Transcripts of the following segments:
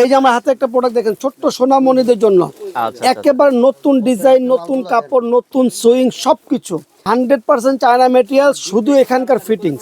এই যে আমার হাতে একটা প্রোডাক্ট দেখেন ছোট্ট সোনামণিদের জন্য আচ্ছা। একেবারে নতুন ডিজাইন নতুন কাপড় নতুন সুইং সবকিছু হান্ড্রেড পার্সেন্ট চায়না মেটেরিয়াল শুধু এখানকার ফিটিং।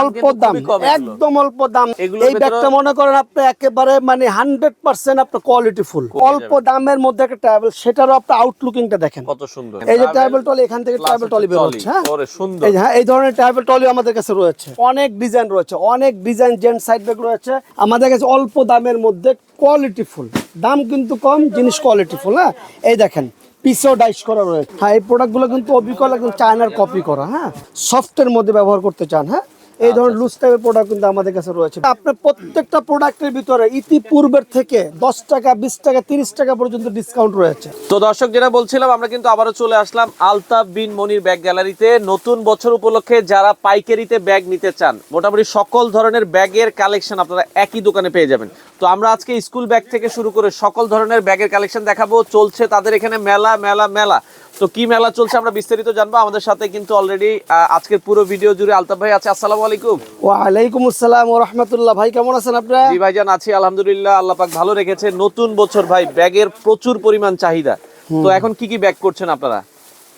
অল্প দাম। একদম অল্প দাম। এই ব্যাগটা মনে করেন আপনি একেবারে মানে হান্ড্রেড পার্সেন্ট আপনার কোয়ালিটি ফুল অল্প দামের মধ্যে একটা ট্রাভেল সেটারও আপনার আউটলুকিংটা দেখেন। কত সুন্দর। এই যে ট্রাভেল টলি এখান থেকে ট্রাভেল টলি বের হচ্ছে হ্যাঁ? সুন্দর। হ্যাঁ এই ধরনের ট্রাভেল টলি আমাদের কাছে রয়েছে। অনেক ডিজাইন রয়েছে অনেক ডিজাইন জেন্ট সাইড ব্যাগ রয়েছে। আমাদের কাছে অল্প দামের মধ্যে কোয়ালিটি ফুল দাম কিন্তু কম জিনিস কোয়ালিটি ফুল হ্যাঁ? এই দেখেন পিসও ডাইস করা রয়েছে। হ্যাঁ এই প্রোডাক্টগুলো কিন্তু অবিকল একদম চায়নার কপি করা হ্যাঁ? সফটের মধ্যে ব্যবহার করতে চান হ্যাঁ? এই ধরনের লুজ টাইপের প্রোডাক্ট কিন্তু আমাদের কাছে রয়েছে। আপনার প্রত্যেকটা প্রোডাক্টের ভিতরে ইতিপূর্বের থেকে দশ টাকা বিশ টাকা তিরিশ টাকা পর্যন্ত ডিসকাউন্ট রয়েছে। তো দর্শক যেটা বলছিলাম আমরা কিন্তু আবারও চলে আসলাম আলতাফ বিন মনির ব্যাগ গ্যালারিতে। নতুন বছর উপলক্ষে যারা পাইকারিতে ব্যাগ নিতে চান মোটামুটি সকল ধরনের ব্যাগের কালেকশন আপনারা একই দোকানে পেয়ে যাবেন। তো আমরা আজকে স্কুল ব্যাগ থেকে শুরু করে সকল ধরনের ব্যাগের কালেকশন দেখাবো। চলছে তাদের এখানে মেলা মেলা মেলা। তো কি মেলা চলছে আমরা বিস্তারিত জানব। আমাদের সাথে কিন্তু অলরেডি আজকের পুরো ভিডিও জুড়ে আলতাফ ভাই আছে। আসসালামু আলাইকুম। ওয়ালাইকুম আসসালাম ও রহমতুল্লাহ। ভাই কেমন আছেন আপনারা? জি ভাইজান আছি আলহামদুলিল্লাহ। আল্লাহ পাক ভালো রেখেছে। নতুন বছর ভাই ব্যাগের প্রচুর পরিমাণ চাহিদা। তো এখন কি কি ব্যাগ করছেন আপনারা?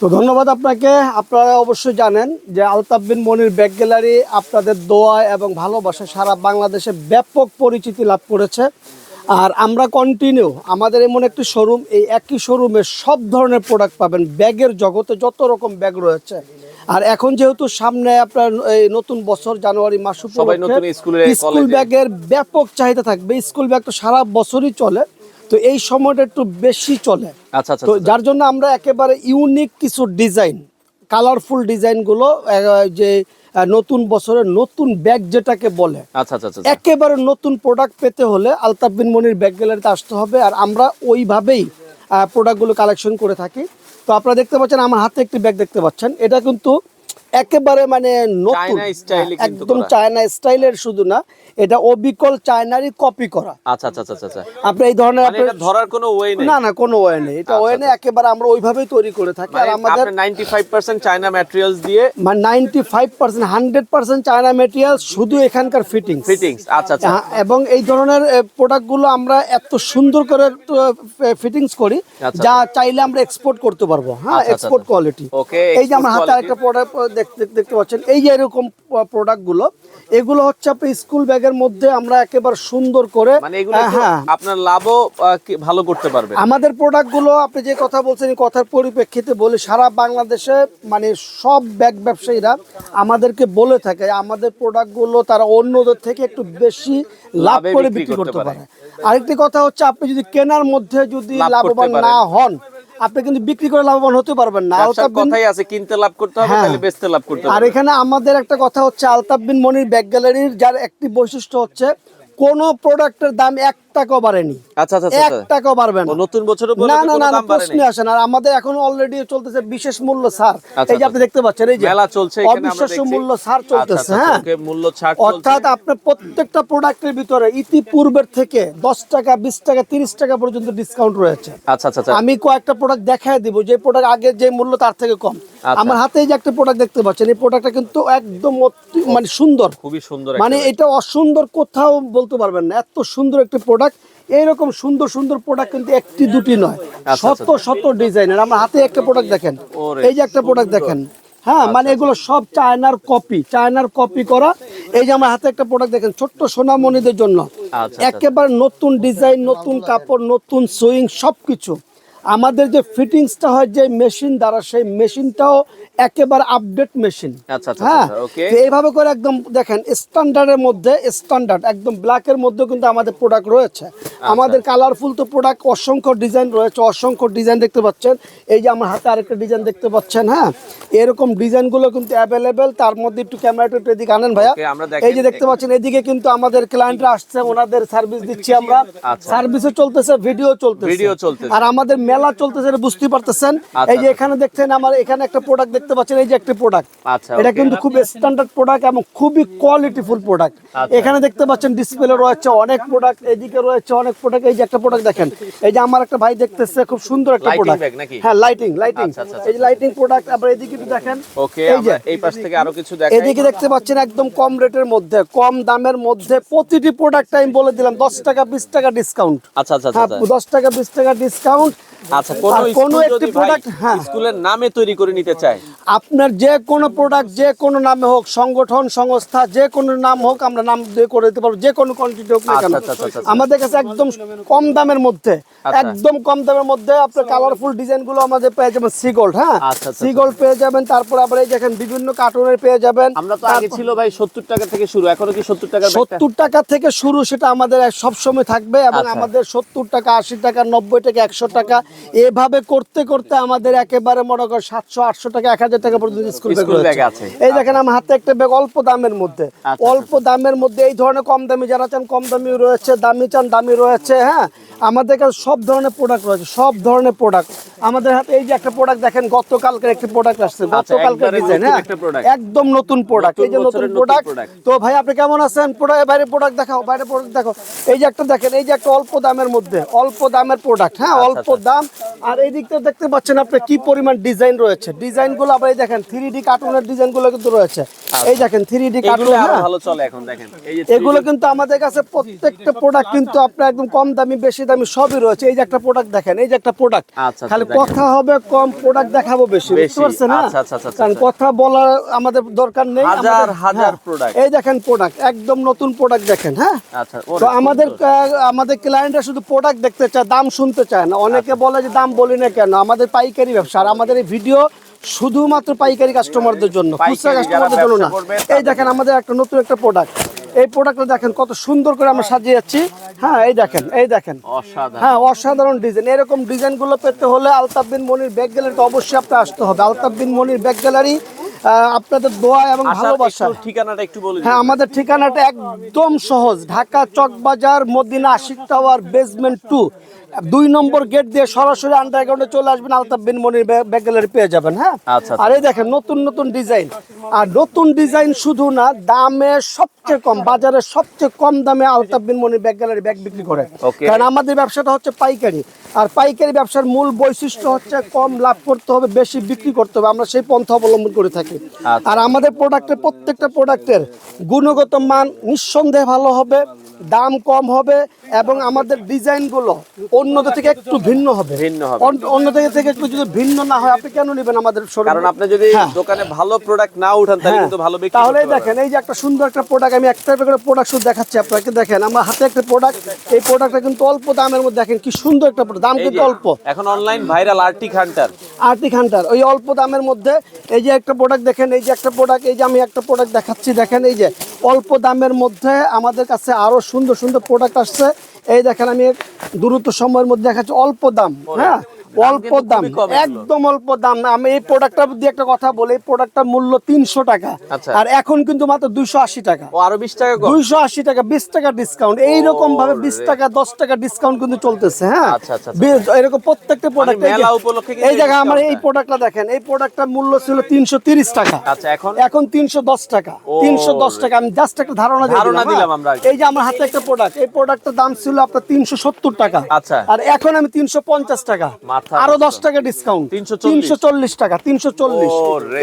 তো ধন্যবাদ আপনাকে। আপনারা অবশ্যই জানেন যে আলতাফ বিন মনির ব্যাগ গ্যালারি আপনাদের দোয়া এবং ভালোবাসা সারা বাংলাদেশে ব্যাপক পরিচিতি লাভ করেছে। আর আমরা কন্টিনিউ আমাদের এমন একটি শোরুম এই একই শোরুমে সব ধরনের প্রোডাক্ট পাবেন ব্যাগের জগতে যত রকম ব্যাগ রয়েছে। আর এখন যেহেতু সামনে আপনার এই নতুন বছর জানুয়ারি মাস সবাই স্কুল ব্যাগের ব্যাপক চাহিদা থাকবে। স্কুল ব্যাগ তো সারা বছরই চলে তো এই সময়টা একটু বেশি চলে। আচ্ছা আচ্ছা তো আচ্ছা। যার জন্য আমরা একেবারে ইউনিক কিছু ডিজাইন কালারফুল ডিজাইনগুলো যে নতুন বছরের নতুন ব্যাগ যেটাকে বলে আচ্ছা আচ্ছা আচ্ছা একেবারে নতুন প্রোডাক্ট পেতে হলে আলতাফ বিন মনির ব্যাগ গ্যালারিতে আসতে হবে আর আমরা ওইভাবেই প্রোডাক্টগুলো কালেকশন করে থাকি। তো আপনারা দেখতে পাচ্ছেন আমার হাতে একটি ব্যাগ দেখতে পাচ্ছেন। এটা কিন্তু একেবারে মানে নতুন। হ্যাঁ, একদম। চায়না স্টাইলের শুধু না এটা অবিকল চায়নারই কপি করা। আচ্ছা আচ্ছা আচ্ছা আচ্ছা আপনি এই ধরনের মানে এটা ধরার কোনো ওয়ে নেই। না না কোনো ওয়ে নেই। এটা ওয়ে নেই একেবারে আমরা ওইভাবেই তৈরি করে থাকি। আর আমাদের মানে 95% চায়না ম্যাটেরিয়ালস দিয়ে মানে ninety five percent hundred percent China material শুধু এখানকার ফিটিং ফিটিংস আচ্ছা আচ্ছা। এবং এই ধরনের প্রোডাক্টগুলো আমরা এত সুন্দর করে ফিটিংস করি আচ্ছা, যা চাইলে আমরা এক্সপোর্ট করতে পারব। হ্যাঁ আচ্ছা, এক্সপোর্ট আচ্ছা। কোয়ালিটি Okay, এই যে আমার হাতে আরেকটা প্রোডাক্ট দেখতে পাচ্ছেন। এই যে এরকম প্রোডাক্টগুলো এগুলো হচ্ছে আপনি স্কুল ব্যাগের মধ্যে আমরা একেবারে সুন্দর করে মানে হ্যাঁ। আপনার লাভও ভালো করতে পারবে। আমাদের প্রোডাক্টগুলো আপনি যে কথা বলছেন এই কথার পরিপ্রেক্ষিতে বলি সারা বাংলাদেশে মানে সব ব্যাগ ব্যবসায়ীরা আমাদেরকে বলে থাকে আমাদের প্রোডাক্টগুলো তারা অন্যদের থেকে একটু বেশি লাভ করে বিক্রি করতে। পারে। আরেকটি কথা হচ্ছে আপনি যদি কেনার মধ্যে যদি লাভবান না হন আপনি কিন্তু বিক্রি করে লাভবান হতে পারবেন না আলতাফ কথাই আছে কিনতে লাভ করতে হবে হ্যাঁ। তাহলে বেচতে লাভ করতে হবে আর এখানে আমাদের একটা কথা হচ্ছে আলতাফ বিন মনির ব্যাগ গ্যালারির যার একটি বৈশিষ্ট্য হচ্ছে কোন প্রোডাক্টের দাম এক টাকাও বাড়েনি। আচ্ছা আচ্ছা এক আচ্ছা। টাকাও বাড়বে না। নতুন বছর না না না না দাম আসে না। আর আমাদের এখন অলরেডি চলতেছে বিশেষ মূল্য ছাড়। আচ্ছা, এই যে আপনি আচ্ছা। দেখতে পাচ্ছেন এই যে মেলা চলছে এখানে আমরা অবিশ্বাস্য দেখছি। মূল্য ছাড় আচ্ছা, চলতেছে আচ্ছা, হ্যাঁ? মূল্য ছাড় চলছে। অর্থাৎ আপনার প্রত্যেকটা প্রোডাক্টের ভিতরে ইতিপূর্বের থেকে দশ টাকা বিশ টাকা তিরিশ টাকা পর্যন্ত ডিসকাউন্ট রয়েছে। আচ্ছা আচ্ছা আচ্ছা। আমি কয়েকটা প্রোডাক্ট দেখায় দিব যে প্রোডাক্ট আগে যে মূল্য তার থেকে কম। আচ্ছা। আমার হাতে এই যে একটা প্রোডাক্ট দেখতে পাচ্ছেন এই প্রোডাক্টটা কিন্তু একদম মানে সুন্দর। খুবই সুন্দর মানে এটা অসুন্দর কোথাও বলতে পারবেন না। এত সুন্দর একটা প্রোডাক্ট এইরকম সুন্দর সুন্দর প্রোডাক্ট কিন্তু একটি দুটি নয় আচ্ছা, শত শত ডিজাইনের আমার হাতে একটা প্রোডাক্ট দেখেন এই যে একটা প্রোডাক্ট দেখেন হ্যাঁ মানে এগুলো সব চায়নার কপি চায়নার কপি করা। এই যে আমার হাতে একটা প্রোডাক্ট দেখেন ছোট্ট সোনামণিদের জন্য। আচ্ছা, আচ্ছা। একেবারে নতুন ডিজাইন নতুন কাপড় নতুন সুইং সবকিছু। আমাদের যে ফিটিংসটা হয় যে মেশিন দ্বারা সেই মেশিনটাও একেবারে আপডেট মেশিন আচ্ছা, আচ্ছা, হ্যাঁ? আচ্ছা, এইভাবে করে একদম দেখেন স্ট্যান্ডার্ডের মধ্যে স্ট্যান্ডার্ড একদম ব্ল্যাকের মধ্যে কিন্তু আমাদের প্রোডাক্ট রয়েছে। আচ্ছা। আমাদের কালারফুল তো প্রোডাক্ট অসংখ্য ডিজাইন রয়েছে অসংখ্য ডিজাইন দেখতে পাচ্ছেন। এই যে আমার হাতে আরেকটা ডিজাইন দেখতে পাচ্ছেন হ্যাঁ? এরকম ডিজাইনগুলো কিন্তু অ্যাভেলেবেল তার মধ্যে একটু ক্যামেরাটা একটু এদিকে আনেন ভাইয়া। এই যে দেখতে পাচ্ছেন এদিকে কিন্তু আমাদের ক্লায়েন্টরা আসছে ওনাদের সার্ভিস দিচ্ছি আমরা। আচ্ছা। সার্ভিসও চলতেছে ভিডিও চলতেছে। ভিডিও চলতেছে। আর আমাদের মেলা চলতেছে এটা বুঝতেই পারতেছেন। আচ্ছা, এই যে এখানে দেখছেন আমার এখানে একটা প্রোডাক্ট দেখতে পাচ্ছেন এই যে একটা প্রোডাক্ট আচ্ছা, এটা কিন্তু খুব স্ট্যান্ডার্ড প্রোডাক্ট এবং খুবই কোয়ালিটিফুল প্রোডাক্ট আচ্ছা। এখানে দেখতে পাচ্ছেন ডিসপ্লে রয়েছে অনেক প্রোডাক্ট এদিকে রয়েছে অনেক প্রোডাক্ট এই যে একটা প্রোডাক্ট দেখেন। এই যে আমার একটা ভাই দেখতেছে খুব সুন্দর একটা প্রোডাক্ট হ্যাঁ লাইটিং লাইটিং আচ্ছা, আচ্ছা, এই যে লাইটিং প্রোডাক্ট আবার এদিকে দেখেন। ওকে এই যে এই পাশ থেকে আরও কিছু দেখাই। এদিকে দেখতে পাচ্ছেন একদম কম রেটের মধ্যে কম দামের মধ্যে প্রতিটি প্রোডাক্ট আমি বলে দিলাম দশ টাকা বিশ টাকা ডিসকাউন্ট আচ্ছা আচ্ছা হ্যাঁ আচ্ছা। দশ টাকা বিশ টাকা ডিসকাউন্ট আচ্ছা কোন আর কোনো স্কুল একটি প্রোডাক্ট হ্যাঁ। স্কুলের নামে তৈরি করে নিতে চায়? আপনার যে কোনো প্রোডাক্ট যে কোনো নামে হোক সংগঠন সংস্থা যে কোনো নাম হোক আমরা নাম দিয়ে করে দিতে পারব। যে কোনো কোয়ান্টিটি হোক না কেন। আচ্ছা, আচ্ছা, আচ্ছা, আচ্ছা। আমাদের কাছে একদম কম দামের মধ্যে আচ্ছা। একদম কম দামের মধ্যে আপনার কালারফুল ডিজাইনগুলো আমাদের পেয়ে যাবেন সি গোল্ড হ্যাঁ? আচ্ছা, আচ্ছা, সি গোল্ড পেয়ে যাবেন তারপর আবার এই দেখেন বিভিন্ন কার্টুনের পেয়ে যাবেন। আমরা তো আগে ছিল ভাই সত্তর টাকা থেকে শুরু এখনও কি সত্তর টাকা সত্তর টাকা থেকে শুরু সেটা আমাদের সব সময় থাকবে এবং আচ্ছা। আমাদের সত্তর টাকা আশি টাকা নব্বই টাকা একশো টাকা এভাবে করতে করতে আমাদের একেবারে মনে কর সাতশো আটশো টাকা এক হাজার টাকা পর্যন্ত স্কুল ব্যাগ। আছে। এই দেখেন আমার হাতে একটা ব্যাগ অল্প দামের মধ্যে আচ্ছা, অল্প দামের মধ্যে এই ধরনের কম দামি যারা চান কম দামি রয়েছে দামি চান দামি রয়েছে হ্যাঁ আমাদের কাছে সব ধরনের প্রোডাক্ট রয়েছে সব ধরনের প্রোডাক্ট আমাদের হাতে এই যে একটা প্রোডাক্ট দেখেন গতকালকের একটি প্রোডাক্ট আসছে গতকালকের ডিজাইন হ্যাঁ। একদম নতুন প্রোডাক্ট এই যে নতুন প্রোডাক্ট তো ভাই আপনি কেমন আছেন? প্রোডাক্ট বাইরে প্রোডাক্ট দেখাও বাইরে প্রোডাক্ট দেখো। এই যে একটা দেখেন এই যে একটা অল্প দামের মধ্যে অল্প দামের প্রোডাক্ট হ্যাঁ? আচ্ছা, অল্প দাম। আর এই দিকটা দেখতে পাচ্ছেন আপনি কি পরিমাণ ডিজাইন রয়েছে। ডিজাইনগুলো আবার এই দেখেন থ্রি ডি কার্টুনের ডিজাইনগুলো কিন্তু রয়েছে। এই দেখেন থ্রি ডি কার্টুন ভালো চলে এখন দেখেন। এগুলো কিন্তু আমাদের কাছে প্রত্যেকটা প্রোডাক্ট কিন্তু আপনার একদম কম দামি বেশি দামি সবই রয়েছে এই যে একটা প্রোডাক্ট দেখেন এই যে একটা প্রোডাক্ট আচ্ছা, আচ্ছা, খালি কথা হবে কম প্রোডাক্ট দেখাবো বেশি বেশি। বুঝতে পারছেন না আচ্ছা, আচ্ছা, কারণ। কথা বলার আমাদের দরকার নেই হাজার হাজার হ্যাঁ। product। এই দেখেন প্রোডাক্ট একদম নতুন প্রোডাক্ট দেখেন হ্যাঁ আচ্ছা তো আমাদের আমাদের ক্লায়েন্টরা শুধু প্রোডাক্ট দেখতে চায় দাম শুনতে চায় না অনেকে। বলে যে দাম বলি না কেন আমাদের পাইকারি ব্যবসা আর আমাদের এই ভিডিও শুধুমাত্র পাইকারি কাস্টমারদের জন্য খুচরা কাস্টমারদের জন্য না এই দেখেন আমাদের একটা নতুন একটা প্রোডাক্ট এই প্রোডাক্টটা দেখেন কত সুন্দর করে আমরা সাজিয়ে যাচ্ছি। হ্যাঁ এই দেখেন এই দেখেন। হ্যাঁ অসাধারণ ডিজাইন এরকম ডিজাইনগুলো পেতে হলে আলতাফ বিন মনির ব্যাগ গ্যালারিতে অবশ্যই আপনার আসতে হবে। আলতাফ বিন মনির ব্যাগ গ্যালারি আপনাদের দোয়া এবং ভালোবাসা। ঠিকানাটা একটু বলে দিন। হ্যাঁ আমাদের ঠিকানাটা একদম সহজ। Dhaka Chawkbazar Madina Ashiq tower basement two দুই নম্বর গেট দিয়ে সরাসরি আন্ডারগ্রাউন্ডে চলে আসবেন আলতাফ বিন মনির ব্যাগ গ্যালারি পেয়ে যাবেন হ্যাঁ? আচ্ছা, আর এই দেখেন নতুন নতুন ডিজাইন আর নতুন ডিজাইন শুধু না দামে সবচেয়ে কম বাজারে সবচেয়ে কম দামে Altaf bin Monir bag gallery bag বিক্রি করে। কারণ আমাদের ব্যবসাটা হচ্ছে পাইকারি। আর পাইকারি ব্যবসার মূল বৈশিষ্ট্য হচ্ছে কম লাভ করতে হবে বেশি বিক্রি করতে হবে। আমরা সেই পন্থা অবলম্বন করে থাকি। আচ্ছা। আর আমাদের প্রোডাক্টের প্রত্যেকটা প্রোডাক্টের গুণগত মান নিঃসন্দেহে ভালো হবে দাম কম হবে এবং আমাদের ডিজাইনগুলো অন্যদের থেকে একটু ভিন্ন হবে। ভিন্ন হবে। অন্য- থেকে থেকে একটু যদি ভিন্ন না হয় আপনি কেন নেবেন আমাদের শোরুম কারণ আপনি যদি হ্যাঁ। দোকানে ভালো প্রোডাক্ট না উঠান তাহলে কিন্তু ভালো বিক্রি তাহলে দেখেন এই যে একটা সুন্দর একটা প্রোডাক্ট আমি একটা করে প্রোডাক্ট শুধু দেখাচ্ছি আপনাকে দেখেন আমার হাতে একটা প্রোডাক্ট এই প্রোডাক্টটা কিন্তু অল্প দামের মধ্যে দেখেন কি সুন্দর একটা product, দাম কিন্তু অল্প। এখন online viral arctic hunter arctic hunter ওই অল্প দামের মধ্যে এই যে একটা প্রোডাক্ট দেখেন, এই যে একটা প্রোডাক্ট এই যে আমি একটা প্রোডাক্ট দেখাচ্ছি, দেখেন এই যে অল্প দামের মধ্যে আমাদের কাছে আরও সুন্দর সুন্দর প্রোডাক্ট আসছে। এই দেখেন আমি দ্রুত সময়ের মধ্যে দেখাচ্ছি, অল্প দাম হ্যাঁ? অল্প দাম। একদম অল্প দাম। না আমি এই প্রোডাক্টটা দিয়ে একটা কথা বলি এই প্রোডাক্টটার মূল্য তিনশো টাকা। আচ্ছা। আর এখন কিন্তু মাত্র দুইশো আশি টাকা। ও আরও বিশ টাকা দুইশো আশি টাকা বিশ টাকা ডিসকাউন্ট এইরকম ভাবে বিশ টাকা দশ টাকা ডিসকাউন্ট কিন্তু চলতেছে হ্যাঁ? আচ্ছা, আচ্ছা, এরকম প্রত্যেকটা প্রোডাক্ট এই জায়গায় আমার এই প্রোডাক্টটা দেখেন। এই প্রোডাক্টটার মূল্য ছিল তিনশো তিরিশ টাকা। আচ্ছা এখন? এখন তিনশো দশ টাকা। তিনশো দশ টাকা। আমি জাস্ট একটা ধারণা দিলাম, দিলাম হ্যাঁ? আমরা এই যে আমার হাতে একটা প্রোডাক্ট এই প্রোডাক্টের দাম ছিল আপনার তিনশো সত্তর টাকা। আচ্ছা। আর এখন আমি তিনশো পঞ্চাশ টাকা। আরও দশ টাকা ডিসকাউন্ট তিনশো তিনশো চল্লিশ টাকা তিনশো চল্লিশ।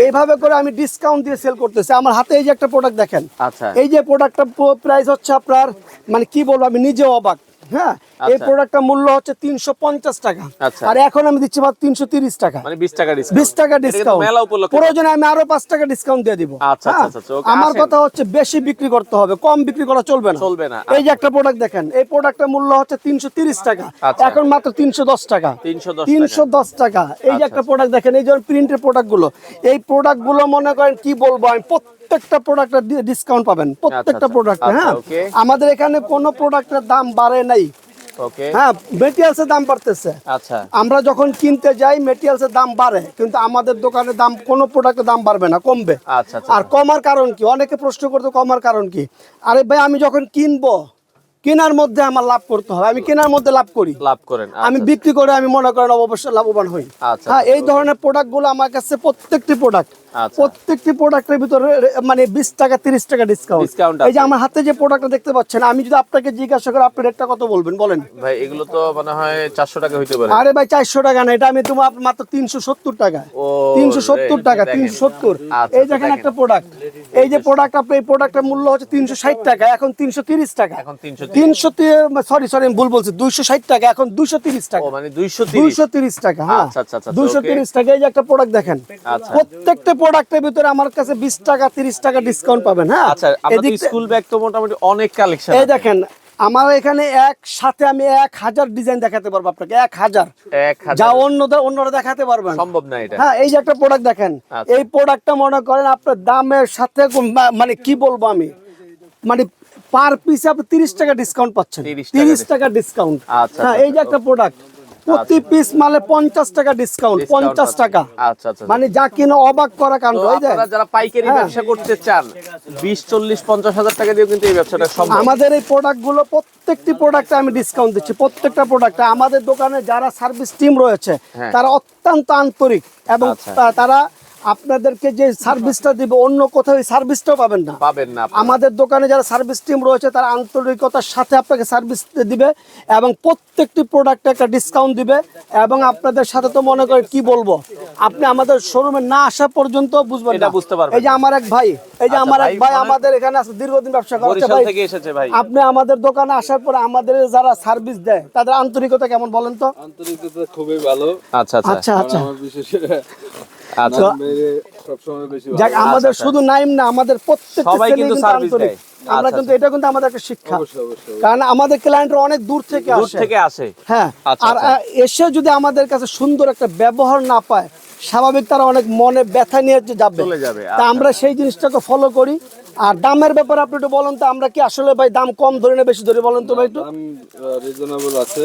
এইভাবে করে আমি ডিসকাউন্ট দিয়ে সেল করতেছি। আমার হাতে এই যে একটা প্রোডাক্ট দেখেন। আচ্ছা। এই যে প্রোডাক্টটা প্রাইস হচ্ছে আপনার মানে কি বলব আমি নিজেও অবাক। হ্যাঁ? এই আচ্ছা। প্রোডাক্টটার মূল্য হচ্ছে তিনশো পঞ্চাশ টাকা। আচ্ছা। আর এখন আমি দিচ্ছি মাত্র তিনশো তিরিশ টাকা। মানে বিশ টাকা ডিসকাউন্ট বিশ টাকা ডিসকাউন্ট মেলা উপলক্ষে। প্রয়োজনে আমি আরও পাঁচ টাকা ডিসকাউন্ট দিয়ে দিব। আচ্ছা, হ্যাঁ? আচ্ছা, আচ্ছা, আমার কথা হচ্ছে বেশি বিক্রি করতে হবে কম বিক্রি করা চলবে না। চলবে না। এই যে একটা প্রোডাক্ট দেখেন এই প্রোডাক্টের মূল্য হচ্ছে তিনশো তিরিশ টাকা। আচ্ছা। এখন মাত্র তিনশো দশ টাকা। 310 তিনশো দশ টাকা। এই যে আচ্ছা, একটা প্রোডাক্ট দেখেন এই যে প্রিন্টের প্রোডাক্টগুলো এই প্রোডাক্টগুলো মনে করেন কি বলব আমি প্রত্যেকটা প্রোডাক্টের ডিসকাউন্ট পাবেন প্রত্যেকটা আচ্ছা। প্রোডাক্ট আচ্ছা, হ্যাঁ? আমাদের এখানে কোনো প্রোডাক্টের দাম বাড়ে নাই। ওকে হ্যাঁ মেটেরিয়ালসের দাম বাড়তেছে। আচ্ছা। আমরা যখন কিনতে যাই মেটেরিয়ালসের দাম বাড়ে কিন্তু আমাদের দোকানের দাম কোনো প্রোডাক্টের দাম বাড়বে না কমবে। আচ্ছা আচ্ছা আর কমার কারণ কি? অনেকে প্রশ্ন করতে কমার কারণ কি? আরে ভাই আমি যখন কিনবো কেনার মধ্যে আমার লাভ করতে হবে। আমি কেনার মধ্যে লাভ করি। লাভ করেন আমি বিক্রি করে আমি মনে করেন অবশ্যই লাভবান হই। হ্যাঁ এই ধরনের প্রোডাক্টগুলো আমার কাছে প্রত্যেকটি প্রোডাক্ট। প্রত্যেকটি প্রোডাক্টের ভিতরে মানে বিশ টাকা তিরিশ টাকা ডিসকাউন্ট এই যে আমার হাতে যে প্রোডাক্টটা দেখতে পাচ্ছেন আমি যদি আপনাকে জিজ্ঞাসা করি আপনি রেটটা কত বলবেন? বলেন। ভাই এগুলো তো মনে হয় চারশো টাকা হইতে পারে। আরে ভাই চারশো টাকা না এটা আমি তোমার মাত্র তিনশো সত্তর টাকা। তিনশো সত্তর টাকা তিনশো সত্তর। আচ্ছা, এই দেখেন দেখেন। একটা প্রোডাক্ট এই যে প্রোডাক্ট আপনি এই প্রোডাক্টের মূল্য হচ্ছে তিনশো ষাট টাকা এখন তিনশো তিরিশ টাকা। এখন তিনশো তিনশো সরি সরি আমি ভুল বলছি দুইশো ষাট টাকা এখন দুইশো তিরিশ টাকা। মানে দুইশো তিরিশ। দুইশো তিরিশ টাকা হ্যাঁ। আচ্ছা, আচ্ছা, আচ্ছা, দুইশো তিরিশ টাকা এই যে একটা প্রোডাক্ট দেখেন। আচ্ছা। প্রত্যেকটা প্রোডাক্টের ভিতরে আমার কাছে বিশ টাকা তিরিশ টাকা ডিসকাউন্ট পাবেন হ্যাঁ? আচ্ছা থেকে- স্কুল ব্যাগ তো মোটামুটি অনেক কালেকশন এই দেখেন আমার এখানে এক সাথে আমি এক হাজার ডিজাইন দেখাতে পারব আপনাকে এক হাজার। এক যা অন্যদের অন্যরা দেখাতে পারবেন। সম্ভব না এটা। হ্যাঁ এই যে একটা প্রোডাক্ট দেখেন আচ্ছা। এই প্রোডাক্টটা মনে করেন আপনার দামের সাথে মানে কি বলব আমি? মানে পার পিসে আপনি তিরিশ টাকা ডিসকাউন্ট পাচ্ছেন। 30 টাকা তিরিশ টাকা ডিসকাউন্ট আচ্ছা, হ্যাঁ আচ্ছা, এই যে একটা প্রোডাক্ট প্রতি পিস মালে পঞ্চাশ টাকা ডিসকাউন্ট পঞ্চাশ টাকা। আচ্ছা আচ্ছা মানে যা কিনা অবাক করা কাণ্ড হয়ে যায় যারা পাইকারি হ্যাঁ। ব্যবসা করতে চান বিশ চল্লিশ পঞ্চাশ হাজার টাকা দিয়ে কিন্তু এই ব্যবসাটা সম্ভব। আমাদের এই প্রোডাক্টগুলো প্রত্যেকটি প্রোডাক্টে আমি ডিসকাউন্ট দিচ্ছি প্রত্যেকটা প্রোডাক্টে আমাদের দোকানে যারা সার্ভিস টিম রয়েছে হ্যাঁ। তারা অত্যন্ত আন্তরিক এবং আচ্ছা। তারা আপনাদেরকে যে সার্ভিসটা দিবে অন্য কোথাও এই সার্ভিসটাও পাবেন না। পাবেন না আমাদের দোকানে যারা সার্ভিস টিম রয়েছে তারা আন্তরিকতার সাথে আপনাকে সার্ভিস দিবে এবং প্রত্যেকটি প্রোডাক্টে একটা ডিসকাউন্ট দিবে এবং আপনাদের সাথে তো মনে করেন কি বলব? আপনি আমাদের শোরুমে না আসা পর্যন্ত বুঝবেন না। বুঝতে পারবেন। এই যে আমার এক ভাই এই যে আচ্ছা, আমার এক ভাই আমাদের এখানে আছে দীর্ঘদিন ব্যবসা করছে ভাই। থেকে এসেছে ভাই। আপনি আমাদের দোকানে আসার পরে আমাদের যারা সার্ভিস দেয় তাদের আন্তরিকতা কেমন বলেন তো? আন্তরিকতা খুবই ভালো। আচ্ছা আচ্ছা। আচ্ছা আচ্ছা। আচ্ছা। যাক আমাদের আচ্ছা। শুধু নাইম না আমাদের প্রত্যেক সবাই কিন্তু দেয়। আমরা আচ্ছা, কিন্তু এটা কিন্তু আমাদের একটা শিক্ষা অবশ্যই অবশ্যই কারণ আমাদের ক্লায়েন্টরা অনেক দূর থেকে আসে থেকে আসে হ্যাঁ আচ্ছা, আর আচ্ছা। এসে যদি আমাদের কাছে সুন্দর একটা ব্যবহার না পায় স্বাভাবিক তারা অনেক মনে ব্যথা নিয়ে যে যাবে। তা আচ্ছা। আমরা সেই জিনিসটাকে ফলো করি। আর দামের ব্যাপারে আপনি একটু বলেন তো আমরা কি আসলে ভাই দাম কম ধরে না বেশি ধরে বলেন তো ভাই একটু? দাম রিজনেবল আছে।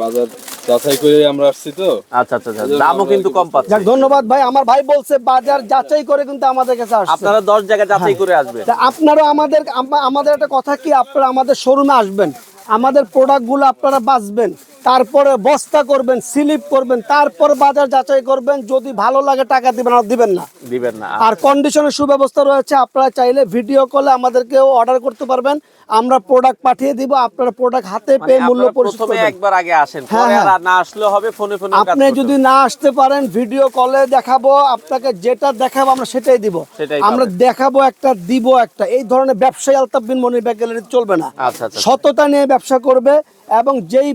বাজার যাচাই করে আমরা আসছি তো। আচ্ছা আচ্ছা আচ্ছা। দামও কিন্তু কম পাচ্ছে। যাক ধন্যবাদ ভাই। আমার ভাই বলছে বাজার যাচাই করে কিন্তু আমাদের কাছে আসছে। আপনারা দশ জায়গায় হ্যাঁ। যাচাই করে আসবেন। তা আপনারাও আমাদের আমাদের একটা কথা কি আপনারা আমাদের শোরুমে আসবেন। আমাদের প্রোডাক্টগুলো আপনারা বাঁচবেন। তারপরে বস্তা করবেন স্লিপ করবেন তারপর বাজার যাচাই করবেন যদি ভালো লাগে টাকা দিবেন আর দিবেন না। দিবেন না। আর কন্ডিশনের সুব্যবস্থা রয়েছে আপনারা চাইলে ভিডিও কলে আমাদেরকেও অর্ডার করতে পারবেন। আমরা প্রোডাক্ট পাঠিয়ে দিব আপনারা প্রোডাক্ট হাতে মানে পেয়ে মূল্য পরিশোধ করবেন। একবার আগে আসেন হ্যাঁ, হ্যাঁ। না আসলেও হবে ফোনে ফোনে আপনি যদি না আসতে পারেন ভিডিও কলে দেখাবো আপনাকে যেটা দেখাবো আমরা সেটাই দিব। আমরা দেখাবো একটা দিব একটা। এই ধরনের ব্যবসায়ী আলতাফ বিন মনির ব্যাগ গ্যালারি চলবে না। আচ্ছা আচ্ছা সততা নিয়ে ব্যবসা করবে এবং যেই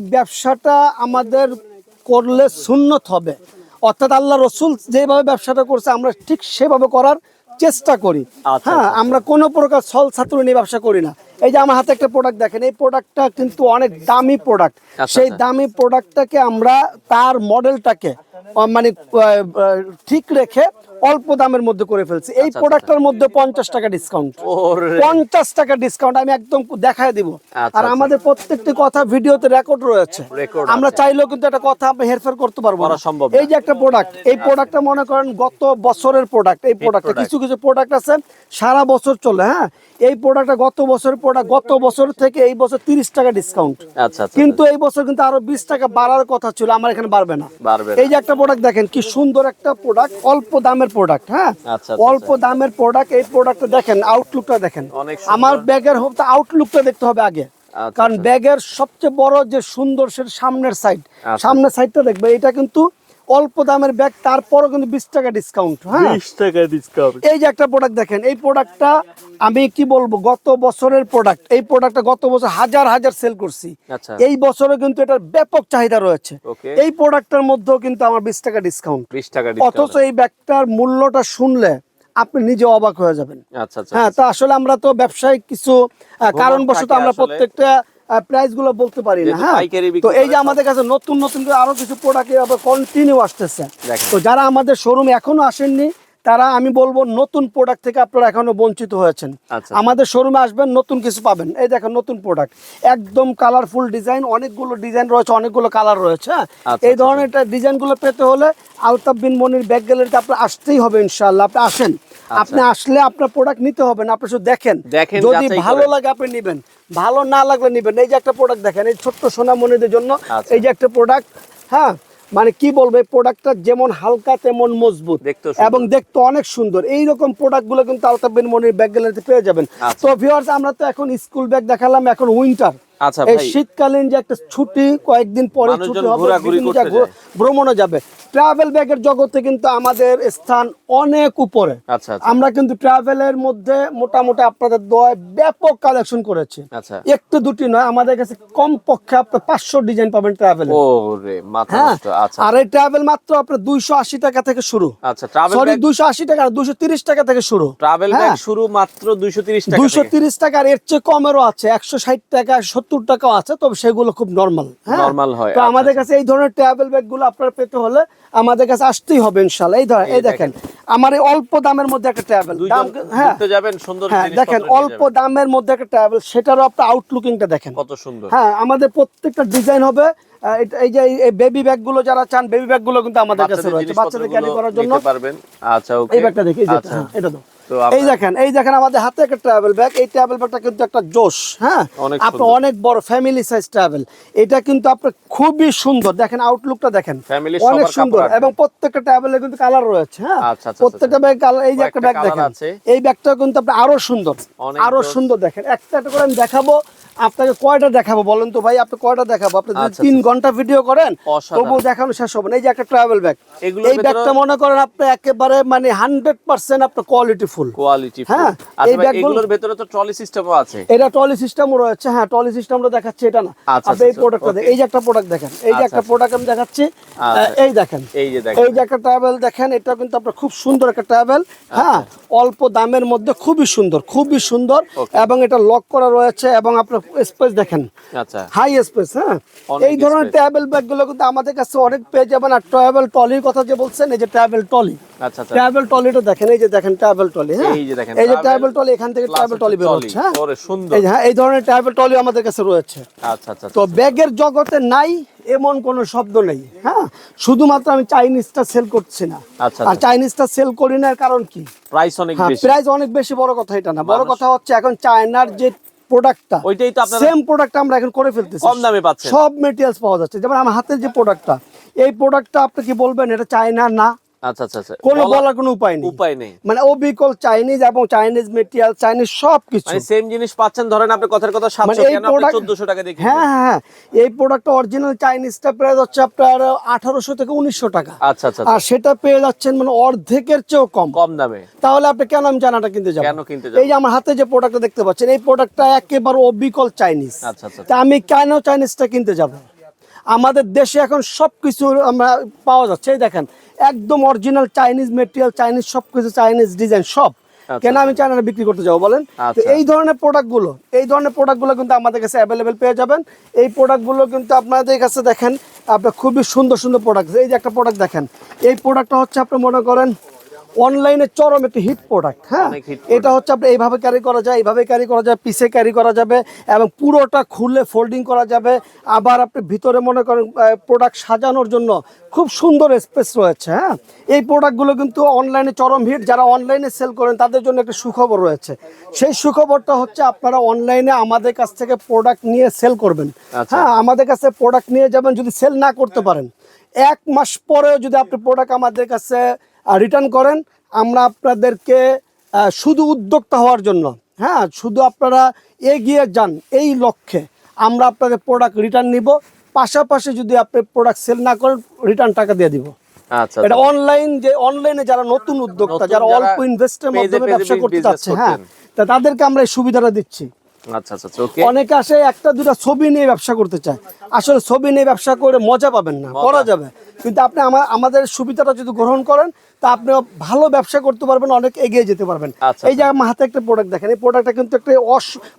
ব্যবসাটা আমাদের করলে সুন্নত হবে। অর্থাৎ আল্লাহ রসুল যেভাবে ব্যবসাটা করছে আমরা ঠিক সেভাবে করার চেষ্টা করি। আচ্ছা, হ্যাঁ আচ্ছা, আমরা কোনো প্রকার ছল ছাত্র নিয়ে ব্যবসা করি না। এই যে আমার হাতে একটা প্রোডাক্ট দেখেন এই প্রোডাক্টটা কিন্তু অনেক দামি প্রোডাক্ট আচ্ছা, সেই। দামি প্রোডাক্টটাকে আমরা তার মডেলটাকে মানে ঠিক রেখে অল্প দামের মধ্যে করে ফেলছি। এই আচ্ছা, প্রোডাক্টটার মধ্যে পঞ্চাশ টাকা ডিসকাউন্ট পঞ্চাশ টাকা ডিসকাউন্ট আমি একদম দেখায় দিব। আচ্ছা, আর আচ্ছা। আমাদের প্রত্যেকটি কথা ভিডিওতে রেকর্ড রয়েছে। আমরা চাইলেও কিন্তু একটা কথা আপনি হেরফের করতে পারব না। সম্ভব এই যে একটা প্রোডাক্ট এই প্রোডাক্টটা মনে করেন গত বছরের প্রোডাক্ট এই প্রোডাক্টটা কিছু কিছু প্রোডাক্ট আছে সারা বছর চলে হ্যাঁ? এই প্রোডাক্টটা গত বছরের প্রোডাক্ট গত বছর থেকে এই বছর তিরিশ টাকা ডিসকাউন্ট আচ্ছা আচ্ছা কিন্তু এই বছর কিন্তু আরও বিশ টাকা বাড়ার কথা ছিল আমার এখানে বাড়বে না। বাড়বে না। এই যে একটা প্রোডাক্ট দেখেন কি সুন্দর একটা প্রোডাক্ট অল্প দামের প্রোডাক্ট হ্যাঁ? আচ্ছা, আচ্ছা, অল্প দামের প্রোডাক্ট এই প্রোডাক্টটা দেখেন আউটলুকটা দেখেন। আমার ব্যাগের হোক আউটলুকটা দেখতে হবে আগে। আচ্ছা, কারণ আচ্ছা। ব্যাগের সবচেয়ে বড় যে সুন্দর সেটা সামনের সাইড সামনের সামনের সাইডটা দেখবে এটা কিন্তু অল্প দামের ব্যাগ তারপরও কিন্তু বিশ টাকা ডিসকাউন্ট হ্যাঁ? বিশ টাকা ডিসকাউন্ট এই যে একটা প্রোডাক্ট দেখেন এই প্রোডাক্টটা আমি কি বলব গত বছরের প্রোডাক্ট এই প্রোডাক্টটা গত বছর হাজার হাজার সেল করছি। আচ্ছা। এই বছরে কিন্তু এটার ব্যাপক চাহিদা রয়েছে। এই প্রোডাক্টটার মধ্যেও কিন্তু আমার বিশ টাকা ডিসকাউন্ট বিশ টাকা অথচ এই ব্যাগটার মূল্যটা শুনলে আপনি নিজে অবাক হয়ে যাবেন। আচ্ছা আচ্ছা হ্যাঁ তো আসলে আমরা তো ব্যবসায়িক কিছু কারণবশত আমরা প্রত্যেকটা প্রাইসগুলো বলতে পারি না হ্যাঁ? তো এই যে আমাদের কাছে নতুন নতুন করে আরও কিছু প্রোডাক্ট আবার কন্টিনিউ আসতেছে। তো যারা আমাদের শোরুম এখনও আসেননি তারা আমি বলব নতুন প্রোডাক্ট থেকে আপনারা এখনও বঞ্চিত হয়েছেন। আচ্ছা। আমাদের শোরুমে আসবেন নতুন কিছু পাবেন। এই দেখেন নতুন প্রোডাক্ট একদম কালারফুল ডিজাইন অনেকগুলো ডিজাইন রয়েছে অনেকগুলো কালার রয়েছে হ্যাঁ? আচ্ছা, এই ধরনের ডিজাইনগুলো পেতে হলে আলতাফ বিন মনির ব্যাগ গ্যালারিতে আপনার আসতেই হবে ইনশাল্লাহ আপনি আসেন। আপনি আসলে আপনার প্রোডাক্ট নিতে হবে না আপনি শুধু দেখেন। আচ্ছা। যদি ভালো লাগে আপনি নেবেন। ভালো না লাগলে নেবেন। এই যে একটা প্রোডাক্ট দেখেন এই ছোট্ট সোনামণিদের জন্য আচ্ছা। এই যে একটা প্রোডাক্ট হ্যাঁ? মানে কি বলব প্রোডাক্টটা যেমন হালকা তেমন মজবুত। এবং দেখতে অনেক সুন্দর। এই রকম প্রোডাক্টগুলো কিন্তু আলতাফ বিন মনির ব্যাগ গ্যালারিতে পেয়ে যাবেন। আচ্ছা। তো ভিউয়ার্স আমরা তো এখন স্কুল ব্যাগ দেখালাম এখন উইন্টার আচ্ছা এই ভাই। শীতকালীন যে একটা ছুটি কয়েকদিন পরে ছুটি হবে। ভ্রমণে যাবে। ট্রাভেল ব্যাগের জগতে কিন্তু আমাদের স্থান অনেক উপরে। আচ্ছা আচ্ছা। আমরা কিন্তু ট্রাভেলের মধ্যে মোটামুটি আপনাদের দোয়ায় ব্যাপক কালেকশন করেছি। আচ্ছা। একটু দুটি নয় আমাদের কাছে কম পক্ষে আপনার পাঁচশো ডিজাইন পাবেন ট্রাভেল হ্যাঁ আচ্ছা। আর এই ট্রাভেল মাত্র আপনার দুইশো আশি টাকা থেকে শুরু। আচ্ছা সরি দুইশো আশি টাকা দুইশো তিরিশ টাকা থেকে শুরু। ট্রাভেল হ্যাঁ। শুরু মাত্র 230 টাকা দুইশো তিরিশ টাকার এর চেয়ে কমেরও আছে। একশো ষাট টাকা সত্তর টাকাও আছে তবে সেগুলো খুব নর্মাল হ্যাঁ? হয়, তো আচ্ছা, আমাদের কাছে এই ধরনের ট্রাভেল ব্যাগগুলো আপনার পেতে হলে আমাদের কাছে আসতেই হবে ইনশাল্লাহ এই ধরেন এই দেখেন আমার এই অল্প দামের মধ্যে একটা ট্রাভেল দাম হ্যাঁ। যাবেন সুন্দর হ্যাঁ দেখেন অল্প দামের মধ্যে একটা ট্রাভেল সেটারও আপনার আউটলুকিংটা দেখেন। কত সুন্দর। হ্যাঁ আমাদের প্রত্যেকটা ডিজাইন হবে এই যে এই বেবি ব্যাগগুলো যারা চান বেবি ব্যাগগুলো কিন্তু আমাদের কাছে রয়েছে। বাচ্চাদের ক্যারি করার জন্য পারবেন। আচ্ছা ওকে এই ব্যাগটা দেখি আচ্ছা। হ্যাঁ, এটা তো এই দেখেন এই দেখেন আমাদের হাতে একটা ট্রাভেল ব্যাগ এই ট্রাভেল ব্যাগটা কিন্তু একটা জোশ হ্যাঁ? আপনার অনেক বড় ফ্যামিলি সাইজ ট্রাভেল এটা কিন্তু আপনার খুবই সুন্দর। দেখেন আউটলুকটা দেখেন। অনেক সুন্দর। এবং প্রত্যেকটা ট্রাভেলে কিন্তু কালার রয়েছে হ্যাঁ? আচ্ছা, আচ্ছা, প্রত্যেকটা ব্যাগ কালার এই যে একটা ব্যাগ দেখেন। এই ব্যাগটা কিন্তু আপনি আরও সুন্দর। আরও সুন্দর। দেখেন। একটা একটা করে আমি দেখাবো। আপনাকে কয়টা দেখাবো বলেন তো ভাই? আপনি কয়টা দেখাবো? আপনি যদি আচ্ছা, তিন আচ্ছা। ঘণ্টা ভিডিও করেন। তবুও দেখানো শেষ হবে না। এই যে একটা ট্রাভেল ব্যাগ এই ব্যাগটা মনে করেন আপনি একেবারে মানে হান্ড্রেড পার্সেন্ট আপনার কোয়ালিটি ফুল কোয়ালিটি হ্যাঁ, আচ্ছা এই ভাই, ব্যাগগুলো- ভেতরে তো ট্রলি সিস্টেমও আছে। এটা টলি সিস্টেমও রয়েছে। হ্যাঁ টলি সিস্টেমটা দেখাচ্ছি এটা না। আচ্ছা, আপনি এই প্রোডাক্টটা. এই যে একটা প্রোডাক্ট দেখেন। এই যে একটা। প্রোডাক্ট আমি দেখাচ্ছি। এই দেখেন। এই যে দেখেন। এই যে একটা ট্রাভেল দেখেন এটা কিন্তু আপনার খুব সুন্দর একটা ট্রাভেল হ্যাঁ অল্প দামের মধ্যে খুবই সুন্দর খুবই সুন্দর। এবং এটা লক করা রয়েছে এবং আপনার স্পেস দেখেন। আচ্ছা। হাই স্পেস হ্যাঁ? এই ধরনের। ট্রাভেল ব্যাগগুলো কিন্তু আমাদের কাছে অনেক পেয়ে যাবেন। আর ট্রাভেল টলির কথা যে বলছেন এই যে ট্রাভেল টলি আচ্ছা আচ্ছা। ট্রাভেল টলিটা দেখেন এই যে দেখেন ট্রাভেল টলি হ্যাঁ? এই যে দেখেন, এই যে ট্রাভেল টলি এখান থেকে ট্রাভেল টলি বের হচ্ছে হ্যাঁ? সুন্দর। এই হ্যাঁ এই ধরনের ট্রাভেল টলি আমাদের কাছে রয়েছে। আচ্ছা আচ্ছা তো ব্যাগের জগতে নাই এমন কোনো শব্দ নেই হ্যাঁ? শুধুমাত্র আমি চাইনিজটা সেল করছি না। আচ্ছা, আর আচ্ছা। চাইনিজটা সেল করি না কারণ কি? প্রাইস অনেক হ্যাঁ বেশি। প্রাইস অনেক বেশি বড় কথা এটা না। বড় কথা হচ্ছে এখন চায়নার যে প্রোডাক্টটা ওইটাই তো আপনারা সেম প্রোডাক্ট আমরা এখন করে ফেলতেছি। কম দামে পাচ্ছেন। সব মেটেরিয়ালস পাওয়া যাচ্ছে। যেমন আমার হাতের যে প্রোডাক্টটা এই প্রোডাক্টটা আপনি কি বলবেন এটা চায়না না? আচ্ছা আচ্ছা আচ্ছা। কোনো বলার কোনো উপায় নেই। উপায় নেই। মানে অবিকল চাইনিজ এবং চাইনিজ মেটেরিয়াল চাইনিজ সেম জিনিস পাচ্ছেন ধরেন আপনি কথার কথা 700 মানে কেন 1400 টাকা দিয়ে হ্যাঁ হ্যাঁ হ্যাঁ। এই প্রোডাক্টটা অরিজিনাল চাইনিজটা প্রাইস হচ্ছে আপনার আঠারোশো থেকে উনিশশো টাকা। আচ্ছা আচ্ছা আচ্ছা। আর সেটা পেয়ে যাচ্ছেন মানে অর্ধেকের চেয়েও কম। কম দামে। তাহলে আপনি কেন আমি জানাটা কিনতে যাব? কেন কিনতে? এই যে আমার হাতে যে প্রোডাক্টটা দেখতে পাচ্ছেন এই প্রোডাক্টটা একেবারে অবিকল চাইনিজ আচ্ছা, আচ্ছা, তা আমি কেন চাইনিজটা কিনতে যাব? আমাদের দেশে এখন সব কিছু আমরা পাওয়া যাচ্ছে। এই দেখেন একদম অরিজিনাল চাইনিজ মেটেরিয়াল চাইনিজ সব কিছু চাইনিজ ডিজাইন সব। আচ্ছা, কেন আমি চায়না বিক্রি করতে যাব বলেন? তো আচ্ছা। এই ধরনের প্রোডাক্টগুলো এই ধরনের প্রোডাক্টগুলো কিন্তু আমাদের কাছে অ্যাভেলেবেল পেয়ে যাবেন। এই প্রোডাক্টগুলো কিন্তু আপনাদের কাছে দেখেন আপনার খুবই সুন্দর সুন্দর প্রোডাক্ট এই যে একটা প্রোডাক্ট দেখেন এই প্রোডাক্টটা হচ্ছে আপনি মনে করেন অনলাইনে চরম একটি হিট প্রোডাক্ট হ্যাঁ? এটা হচ্ছে আপনি এইভাবে ক্যারি করা যায় এইভাবে ক্যারি করা যায় পিসে ক্যারি করা যাবে এবং পুরোটা খুলে ফোল্ডিং করা যাবে। আবার আপনি ভিতরে মনে করেন প্রোডাক্ট সাজানোর জন্য খুব সুন্দর স্পেস রয়েছে হ্যাঁ? এই প্রোডাক্টগুলো কিন্তু অনলাইনে চরম হিট যারা অনলাইনে সেল করেন তাদের জন্য একটা সুখবর রয়েছে। সেই সুখবরটা হচ্ছে আপনারা অনলাইনে আমাদের কাছ থেকে প্রোডাক্ট নিয়ে সেল করবেন আচ্ছা। হ্যাঁ? আমাদের কাছে প্রোডাক্ট নিয়ে যাবেন যদি সেল না করতে পারেন। এক মাস পরেও যদি আপনি প্রোডাক্ট আমাদের কাছে রিটার্ন করেন আমরা আপনাদেরকে শুধু উদ্যোক্তা হওয়ার জন্য হ্যাঁ শুধু আপনারা এগিয়ে যান এই লক্ষ্যে আমরা আপনাদের প্রোডাক্ট রিটার্ন নিব পাশাপাশি যদি আপনি প্রোডাক্ট সেল না করেন রিটার্ন টাকা দিয়ে দিব। আচ্ছা এটা আচ্ছা। অনলাইন যে অনলাইনে যারা নতুন উদ্যোক্তা যারা অল্প ইনভেস্টের মাধ্যমে ব্যবসা করতে চাচ্ছে হ্যাঁ তা তাদেরকে আমরা এই সুবিধাটা দিচ্ছি। আচ্ছা আচ্ছা আচ্ছা, অনেকে আসে একটা দুটা ছবি নিয়ে ব্যবসা করতে চায়। আসলে ছবি নিয়ে ব্যবসা করে মজা পাবেন না করা যাবে। কিন্তু আপনি আমাদের সুবিধাটা যদি গ্রহণ করেন তা আপনি ভালো ব্যবসা করতে পারবেন অনেক এগিয়ে যেতে পারবেন। আচ্ছা, এই যে আমার হাতে একটা প্রোডাক্ট দেখেন এই প্রোডাক্টটা কিন্তু একটা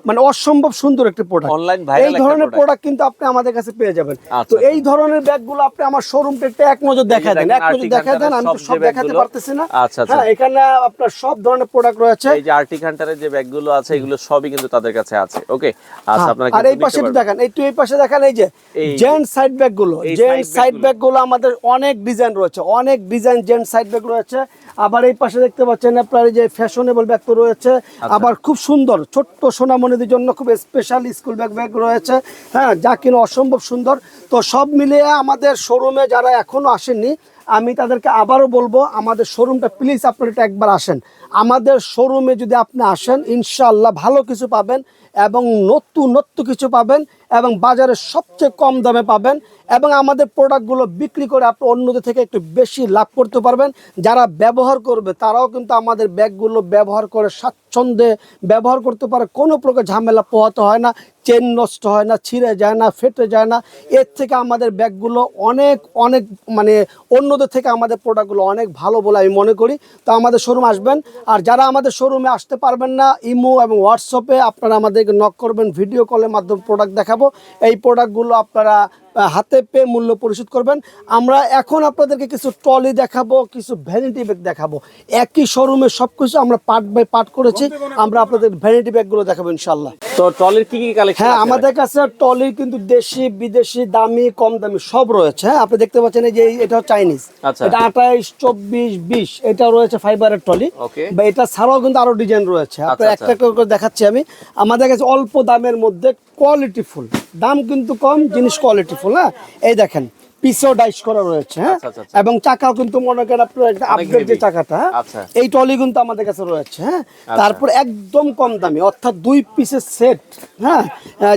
মানে অসম্ভব সুন্দর একটা প্রোডাক্ট viral এই ধরনের প্রোডাক্ট কিন্তু আপনি আমাদের কাছে পেয়ে যাবেন। আচ্ছা, তো আচ্ছা। এই ধরনের ব্যাগগুলো আপনি আমার শোরুমটা একটু এক নজর দেখা দেন। এক নজর দেখা দেন আমি তো সব দেখাতে পারতেছি না। আচ্ছা, আচ্ছা। হ্যাঁ এখানে আপনার সব ধরনের প্রোডাক্ট রয়েছে। এই যে আর্টিক হান্টারের যে ব্যাগগুলো আছে এগুলো সবই কিন্তু তাদের কাছে আছে। ওকে আচ্ছা হ্যাঁ, আপনারা আর এই পাশে। দেখেন একটু এই পাশে দেখেন এই যে এই- জেন্ট সাইড ব্যাগগুলো। জেন্ট সাইড bag ব্যাগগুলো। আমাদের অনেক ডিজাইন রয়েছে অনেক ডিজাইন জেন্ট সাইড ব্যাগ রয়েছে। আবার এই পাশে দেখতে পাচ্ছেন আপনার এই যে ফ্যাশনেবল ব্যাগ তো রয়েছে। আচ্ছা। আবার খুব সুন্দর ছোট্ট সোনামণিদের জন্য খুব স্পেশাল স্কুল ব্যাগ ব্যাগ রয়েছে। হ্যাঁ যা কিনা অসম্ভব সুন্দর। তো সব মিলিয়ে আমাদের শোরুমে যারা এখনও আসেননি আমি তাদেরকে আবারও বলব আমাদের শোরুমটা প্লিজ আপনারা এটা একবার আসেন। আমাদের শোরুমে যদি আপনি আসেন ইনশাআল্লাহ ভালো কিছু পাবেন এবং নতুন নতুন কিছু পাবেন এবং বাজারে সবচেয়ে কম দামে পাবেন। এবং আমাদের প্রোডাক্টগুলো বিক্রি করে আপনি অন্যদের থেকে একটু বেশি লাভ করতে পারবেন। যারা ব্যবহার করবে, তারাও কিন্তু আমাদের ব্যাগগুলো ব্যবহার করে স্বাচ্ছন্দ্যে ব্যবহার করতে পারে। কোনো প্রকার ঝামেলা পোহাতে হয় না, চেন নষ্ট হয় না, ছিঁড়ে যায় না, ফেটে যায় না। এর থেকে আমাদের ব্যাগগুলো অনেক অনেক মানে অন্যদের থেকে আমাদের প্রোডাক্টগুলো অনেক ভালো বলে আমি মনে করি। তো আমাদের শোরুম আসবেন। আর যারা আমাদের শোরুমে আসতে পারবেন না, ইমো এবং হোয়াটসঅ্যাপে আপনারা আমাদেরকে নক করবেন ভিডিও কলের মাধ্যমে প্রোডাক্ট দেখাবো। এই প্রোডাক্টগুলো আপনারা হাতে পেয়ে মূল্য পরিশোধ করবেন। আমরা এখন আপনাদেরকে কিছু ট্রলি দেখাবো কিছু ভ্যানিটি ব্যাগ দেখাবো। একই শোরুমে সব কিছু আমরা পার্ট বাই পার্ট করেছি। আমরা আপনাদের ভ্যানিটি ব্যাগগুলো দেখাবো ইনশাল্লাহ তো ট্রলির কি কি কালেকশন হ্যাঁ আমাদের কাছে ট্রলি কিন্তু দেশি বিদেশি দামি কম দামি সব রয়েছে। হ্যাঁ আপনি দেখতে পাচ্ছেন এই যে এই- এটা চাইনিজ আচ্ছা। এটা আঠাইশ চব্বিশ বিশ এটা রয়েছে ফাইবারের ট্রলি. বা এটা ছাড়াও কিন্তু আরও ডিজাইন রয়েছে। আপনার আচ্ছা, একটা একটা করে দেখাচ্ছি আমি। আমাদের কাছে অল্প দামের মধ্যে কোয়ালিটি ফুল দাম কিন্তু কম জিনিস কোয়ালিটি ফুল হ্যাঁ? এই দেখেন পিসও ডাইস করা রয়েছে হ্যাঁ? আচ্ছা, আচ্ছা, আচ্ছা। এবং চাকাও কিন্তু মনে করেন আপনার একটা আপডেট যে চাকাটা হ্যাঁ? এই টলি কিন্তু আমাদের কাছে রয়েছে হ্যাঁ? তারপর একদম কম দামি অর্থাৎ দুই পিসের সেট হ্যাঁ?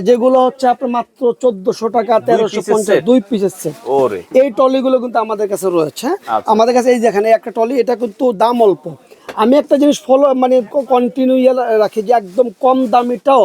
যেগুলো হচ্ছে আপনার মাত্র চোদ্দশো টাকা তেরোশো পঞ্চাশ দুই পিসের সেট এই টলিগুলো কিন্তু আমাদের কাছে রয়েছে হ্যাঁ? আমাদের কাছে এই দেখেন একটা টলি এটা কিন্তু দাম অল্প। আমি একটা জিনিস ফলো মানে কন্টিনিউ রাখি যে একদম কম দামিটাও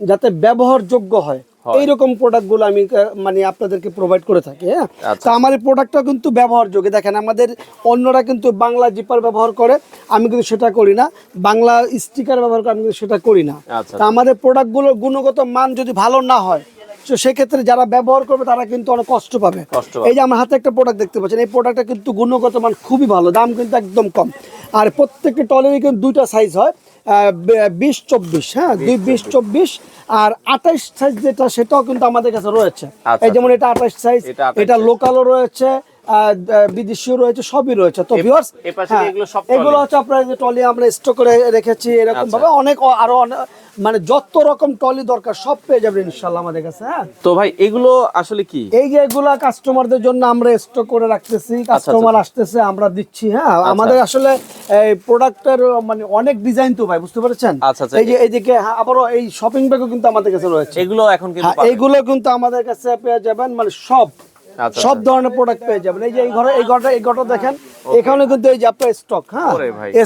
যাতে ব্যবহারযোগ্য হয়। এইরকম প্রোডাক্টগুলো আমি মানে আপনাদেরকে প্রোভাইড করে থাকি হ্যাঁ? আচ্ছা। তো আমার এই প্রোডাক্টটা কিন্তু ব্যবহারযোগ্য। দেখেন আমাদের অন্যরা কিন্তু বাংলা জিপার ব্যবহার করে আমি কিন্তু সেটা করি না। বাংলা স্টিকার ব্যবহার করে আমি কিন্তু সেটা করি না। আচ্ছা। তা আমাদের প্রোডাক্টগুলোর গুণগত মান যদি ভালো না হয় তো সেক্ষেত্রে যারা ব্যবহার করবে তারা কিন্তু অনেক কষ্ট পাবে। কষ্ট পাবে। এই যে আমার হাতে একটা প্রোডাক্ট দেখতে পাচ্ছেন এই প্রোডাক্টটা কিন্তু গুণগত মান খুবই ভালো দাম কিন্তু একদম কম। আর প্রত্যেকটা টলেরই কিন্তু দুইটা সাইজ হয়। বিশ চব্বিশ হ্যাঁ দুই বিশ চব্বিশ আর আঠাইশ সাইজ যেটা সেটাও কিন্তু আমাদের কাছে রয়েছে। আচ্ছা, এই যেমন এটা আঠাইশ সাইজ এটা 28 এটা লোকালও রয়েছে বিদেশিও রয়েছে সবই রয়েছে। তো ভিউয়ার্স এগুলো trolley? এগুলো হচ্ছে আপনার যে টলি আমরা স্টক করে রেখেছি এরকম আচ্ছা। ভাবে অনেক আরও অনেক মানে যত রকম টলি দরকার সব পেয়ে যাবেন ইনশাল্লাহ আমাদের কাছে হ্যাঁ? তো ভাই এগুলো আসলে কি? এই যে এগুলা কাস্টমারদের জন্য আমরা স্টক করে রাখতেছি কাস্টমার আসতেছে আমরা দিচ্ছি হ্যাঁ? আমাদের আসলে এই প্রোডাক্টের মানে অনেক ডিজাইন তো ভাই বুঝতে পারছেন? আচ্ছা, আচ্ছা। এই যে এইদিকে হ্যাঁ, আবারও এই শপিং ব্যাগও কিন্তু আমাদের কাছে রয়েছে। এগুলো এখন কিন্তু হ্যাঁ। এইগুলো কিন্তু আমাদের কাছে পেয়ে যাবেন মানে সব আচ্ছা, সব ধরনের প্রোডাক্ট পেয়ে যাবেন। এই যে এই ঘরে এই ঘরটা এই ঘরটা দেখেন এখানে কিন্তু এই যে আপনার স্টক হ্যাঁ?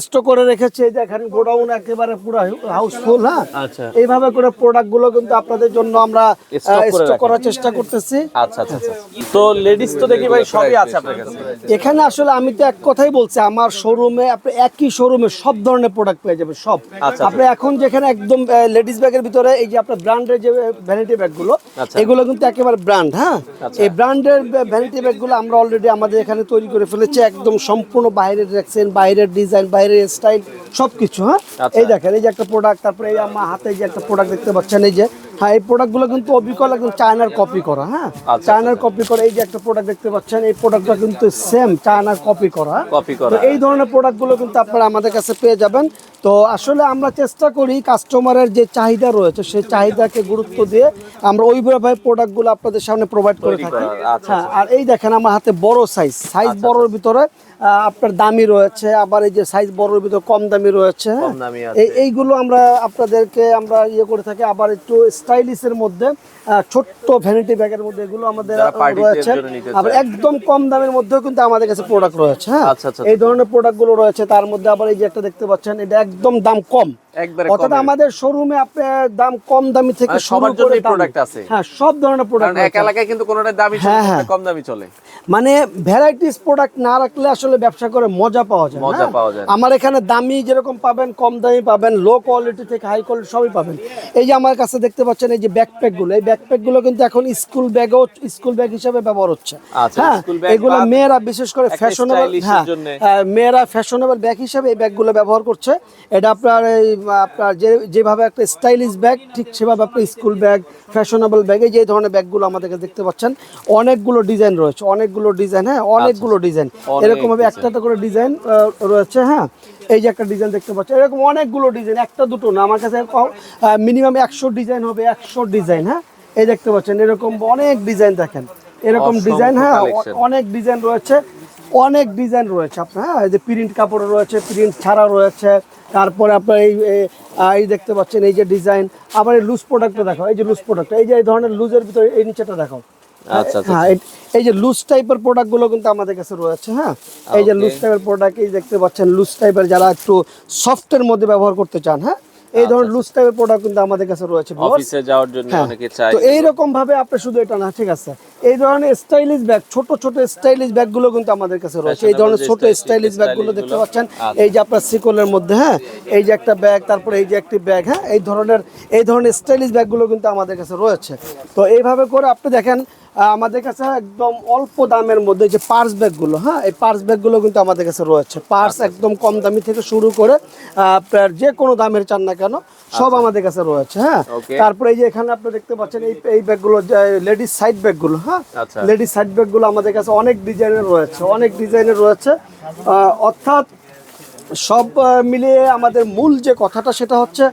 স্টক করে রেখেছে এই এখানে গোডাউন একেবারে পুরো হাউসফুল হ্যাঁ? আচ্ছা। এইভাবে করে প্রোডাক্টগুলো কিন্তু আপনাদের জন্য আমরা স্টক করার চেষ্টা করতেছি। আচ্ছা আচ্ছা আচ্ছা। তো লেডিস তো দেখি ভাই সবই আছে আপনার কাছে। এখানে আসলে আমি তো এক কথাই বলছি আমার শোরুমে আপনি একই শোরুমে সব ধরনের প্রোডাক্ট পেয়ে যাবেন সব। আচ্ছা। আপনি এখন যেখানে একদম লেডিস ব্যাগের ভিতরে এই যে আপনার ব্র্যান্ডের যে ভ্যানিটি ব্যাগগুলো। এগুলো কিন্তু একেবারে ব্র্যান্ড হ্যাঁ। এই ব্র্যান্ডের ভ্যানিটি ব্যাগগুলো আমরা অলরেডি আমাদের এখানে তৈরি করে ফেলেছি একদম সম্পূর্ণ বাইরের রাখছেন বাইরের ডিজাইন বাইরের স্টাইল সব কিছু হ্যাঁ? আচ্ছা। এই দেখেন এই যে একটা প্রোডাক্ট তারপরে এই আমার হাতে যে একটা প্রোডাক্ট দেখতে পাচ্ছেন এই যে হ্যাঁ এই প্রোডাক্টগুলো কিন্তু অবিকল একদম চায়নার কপি করা হ্যাঁ? আচ্ছা, চায়নার কপি করা এই যে একটা প্রোডাক্ট দেখতে পাচ্ছেন এই প্রোডাক্টটা কিন্তু সেম চায়নার কপি করা। Copy করা। তো এই ধরনের প্রোডাক্টগুলো কিন্তু আপনারা আমাদের কাছে পেয়ে যাবেন। তো আসলে আমরা চেষ্টা করি কাস্টমারের যে চাহিদা রয়েছে সেই চাহিদাকে গুরুত্ব দিয়ে আমরা ওইভাবে প্রোডাক্টগুলো আপনাদের সামনে প্রোভাইড করে থাকি। আচ্ছা, হ্যাঁ আর এই দেখেন আমার হাতে বড় সাইজ সাইজ বড়র ভিতরে আপনার দামি রয়েছে আবার এই যে সাইজ বড়র ভিতরে কম দামি রয়েছে হ্যাঁ? এইগুলো আমরা আপনাদেরকে আমরা ইয়ে করে থাকি আবার একটু স্টাইলিশের মধ্যে ছোট্ট ভ্যানিটি ব্যাগের মধ্যে এগুলো আমাদের রয়েছে আবার একদম কম দামের মধ্যেও কিন্তু আমাদের কাছে প্রোডাক্ট রয়েছে হ্যাঁ আচ্ছা, আচ্ছা, এই ধরনের প্রোডাক্টগুলো রয়েছে তার মধ্যে আবার এই যে একটা দেখতে পাচ্ছেন এটা একদম দাম কম অর্থাৎ। আমাদের শোরুমে আপনার দাম কম দামি থেকে মানে সবার দামি। আছে। হ্যাঁ সব ধরনের প্রোডাক্ট এক এলাকায় কিন্তু কোনোটা দামি হ্যাঁ, হ্যাঁ। কম দামি চলে মানে ভ্যারাইটিস প্রোডাক্ট না রাখলে আসলে ব্যবসা করে মজা পাওয়া যায় মজা হ্যাঁ? পাওয়া যায়। আমার এখানে দামি যেরকম পাবেন কম দামি পাবেন লো কোয়ালিটি থেকে হাই কোয়ালিটি সবই পাবেন। এই যে আমার কাছে দেখতে পাচ্ছেন এই যে ব্যাকপ্যাকগুলো এই ব্যাকপ্যাকগুলো কিন্তু এখন স্কুল ব্যাগও স্কুল ব্যাগ হিসেবে ব্যবহার হচ্ছে। আচ্ছা, হ্যাঁ? এগুলো মেয়েরা বিশেষ করে ফ্যাশনেবল হ্যাঁ মেয়েরা ফ্যাশনেবল ব্যাগ হিসেবে এই ব্যাগগুলো ব্যবহার করছে। এটা আপনার এই আপনার যে যেভাবে একটা স্টাইলিশ ব্যাগ ঠিক সেভাবে আপনার স্কুল ব্যাগ ফ্যাশনেবল ব্যাগে যে ধরনের ব্যাগগুলো আমাদের দেখতে পাচ্ছেন অনেকগুলো ডিজাইন রয়েছে অনেকগুলো ডিজাইন হ্যাঁ? অনেকগুলো ডিজাইন অনেক। এরকম ভাবে একটা করে ডিজাইন রয়েছে হ্যাঁ? এই যে একটা ডিজাইন দেখতে পাচ্ছেন। এরকম অনেকগুলো ডিজাইন একটা দুটো না আমার কাছে মিনিমাম একশো ডিজাইন হবে একশো ডিজাইন হ্যাঁ? এই দেখতে পাচ্ছেন এরকম অনেক ডিজাইন দেখেন। এরকম ডিজাইন হ্যাঁ অনেক ডিজাইন রয়েছে অনেক ডিজাইন রয়েছে আপনার হ্যাঁ? এই যে প্রিন্ট কাপড় রয়েছে প্রিন্ট ছাড়া রয়েছে তারপরে আপনার এই এই- এই দেখতে পাচ্ছেন এই যে ডিজাইন আবার এই লুজ প্রোডাক্টটা দেখো এই যে লুজ প্রোডাক্ট এই যে এই ধরনের লুজের ভিতরে এই নিচেটা দেখো আচ্ছা, আচ্ছা। হ্যাঁ এই- এই যে লুজ টাইপের প্রোডাক্টগুলো কিন্তু আমাদের কাছে রয়েছে হ্যাঁ? এই যে লুজ টাইপের প্রোডাক্ট এই দেখতে পাচ্ছেন লুজ টাইপের যারা একটু সফটের মধ্যে ব্যবহার করতে চান হ্যাঁ? এই ধরনের লুজ টাইপের প্রোডাক্ট কিন্তু আমাদের কাছে রয়েছে অফিসে যাওয়ার জন্য হ্যাঁ। অনেকে চায় তো এইরকম ভাবে আপনি শুধু এটা না ঠিক আছে? এই ধরনের স্টাইলিশ ব্যাগ ছোট ছোট স্টাইলিশ ব্যাগগুলো কিন্তু আমাদের কাছে রয়েছে। এই ধরনের ছোট স্টাইলিশ ব্যাগগুলো stylish দেখতে পাচ্ছেন? আচ্ছা। এই যে আপনার সিকলের মধ্যে হ্যাঁ? এই যে একটা ব্যাগ তারপরে এই যে একটি ব্যাগ হ্যাঁ? এই ধরনের এই ধরনের স্টাইলিশ ব্যাগগুলো কিন্তু আমাদের কাছে রয়েছে। তো এইভাবে করে আপনি দেখেন আমাদের কাছে একদম অল্প দামের মধ্যে যে পার্স ব্যাগগুলো হ্যাঁ এই পার্স ব্যাগগুলো কিন্তু আমাদের কাছে রয়েছে। পার্স একদম কম দামি থেকে শুরু করে যে কোনো দামের চান না কেন সব আমাদের কাছে রয়েছে হ্যাঁ। তারপরে এই যে এখানে আপনি দেখতে পাচ্ছেন এই এই ব্যাগগুলো লেডিস সাইড ব্যাগগুলো হ্যাঁ। আচ্ছা। লেডিস সাইড ব্যাগগুলো আমাদের কাছে অনেক ডিজাইনের রয়েছে অনেক ডিজাইনের রয়েছে। অর্থাৎ সব মিলিয়ে আমাদের মূল যে কথাটা সেটা হচ্ছে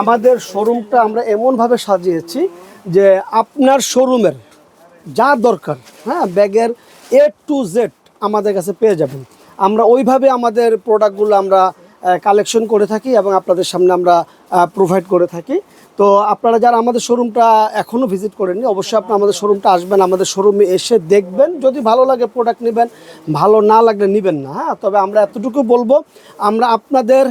আমাদের শোরুমটা আমরা এমনভাবে সাজিয়েছি যে আপনার শোরুমের যা দরকার হ্যাঁ ব্যাগের এ টু জেড আমাদের কাছে পেয়ে যাবেন। আমরা ওইভাবে আমাদের প্রোডাক্টগুলো আমরা কালেকশন করে থাকি এবং আপনাদের সামনে আমরা প্রোভাইড করে থাকি। তো আপনারা যারা আমাদের শোরুমটা এখনও ভিজিট করেননি, অবশ্যই আপনি আমাদের শোরুমটা আসবেন, আমাদের শোরুমে এসে দেখবেন। যদি ভালো লাগে প্রোডাক্ট নেবেন, ভালো না লাগলে নেবেন না হ্যাঁ তবে আমরা এতটুকু বলব, আমরা আপনাদের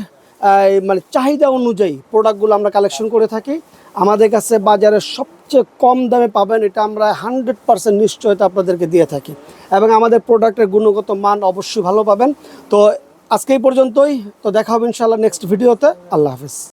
মানে চাহিদা অনুযায়ী প্রোডাক্টগুলো আমরা কালেকশন করে থাকি। আমাদের কাছে বাজারে সবচেয়ে কম দামে পাবেন এটা আমরা হান্ড্রেড পারসেন্ট নিশ্চয়তা আপনাদেরকে দিয়ে থাকি। এবং আমাদের প্রোডাক্টের গুণগত মান অবশ্যই ভালো পাবেন। তো আজকে এই পর্যন্তই। তো দেখা হবে ইনশাআল্লাহ নেক্সট ভিডিওতে আল্লাহ হাফিজ।